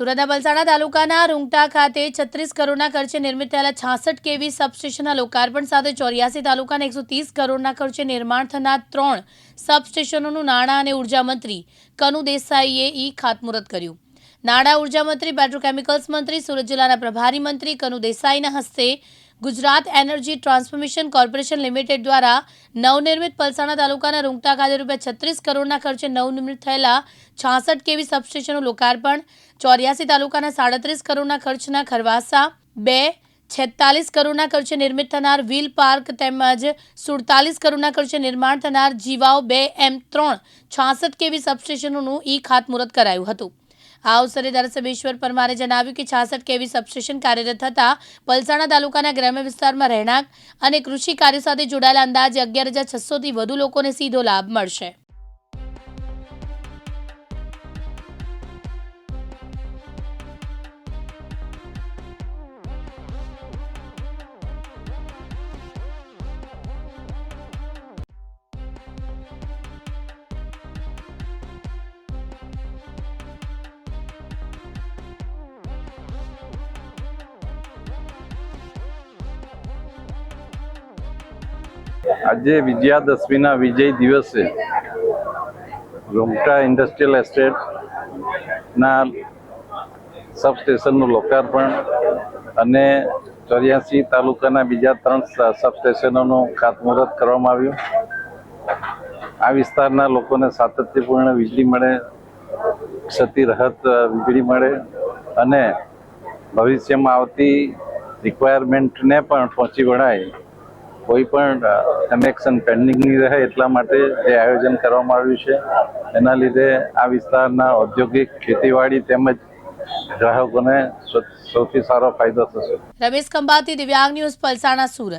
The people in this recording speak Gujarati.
સુરતના બલસાણા તાલુકાના રૂંગટા ખાતે છત્રીસ કરોડના ખર્ચે નિર્મિત થયેલા છાસઠ કેવી સબસ્ટેશનના લોકાર્પણ સાથે ચોર્યાસી તાલુકાના એકસો ત્રીસ કરોડના ખર્ચે નિર્માણ થનાર ત્રણ સબસ્ટેશનોનું નાણાં અને ઊર્જા મંત્રી કનુ દેસાઈએ ઈ ખાતમુહૂર્ત કર્યું. નાણાં ઊર્જા મંત્રી પેટ્રોકેમિકલ્સ મંત્રી, સુરત જિલ્લાના પ્રભારી મંત્રી કનુ દેસાઈના હસ્તે Gujarat energy transformation corporation limited દ્વારા નવનિર્મિત પલસાણા તાલુકાના રૂંગટા ખાતે રૂપિયા છત્રીસ કરોડના ખર્ચે નવનિર્મિત થયેલા છાસઠ કેવી સબસ્ટેશનનું લોકાર્પણ, ચોર્યાસી તાલુકાના સાડત્રીસ કરોડના ખર્ચના ખરવાસા, બે છેતાલીસ કરોડના ખર્ચે નિર્મિત થનાર વ્હીલ પાર્ક તેમજ સુડતાલીસ કરોડના ખર્ચે નિર્માણ થનાર જીવાઓ બે એમ ત્રણ છાસઠ કેવી સબસ્ટેશનોનું ઈ ખાતમુહૂર્ત કરાયું હતું. આ અવસરે ધારાસભ્ય પરમારે જણાવ્યું કે છાસઠ કેવી સબસ્ટેશન કાર્યરત થતાં પલસાણા તાલુકાના ગ્રામ્ય વિસ્તારમાં રહેણાંક અને કૃષિ કાર્ય સાથે જોડાયેલા અંદાજે અગિયાર હજાર છસોથી વધુ લોકોને સીધો લાભ મળશે. આજે વિજયાદશમીના વિજય દિવસે રૂમટા ઇન્ડસ્ટ્રીયલ એસ્ટેટના સબસ્ટેશનનું લોકાર્પણ અને ચોર્યાસી તાલુકાના બીજા ત્રણ સબસ્ટેશનોનું ખાતમુહૂર્ત કરવામાં આવ્યું. આ વિસ્તારના લોકોને સાતત્યપૂર્ણ વીજળી મળે, ક્ષતિ રહત વીજળી મળે અને ભવિષ્યમાં આવતી રિક્વાયરમેન્ટને પણ પહોંચી વળાય કોઈ પણ કનેક્શન પેન્ડિંગ નહીં રહે એટલા માટે જે આયોજન કરવામાં આવ્યું છે, એના લીધે આ વિસ્તારના ઔદ્યોગિક ખેતીવાડી તેમજ ગ્રાહકોને સૌથી સારો ફાયદો થશે. રમેશ ખંભાતી, દિવ્યાંગ ન્યૂઝ, પલસાણા, સુરત.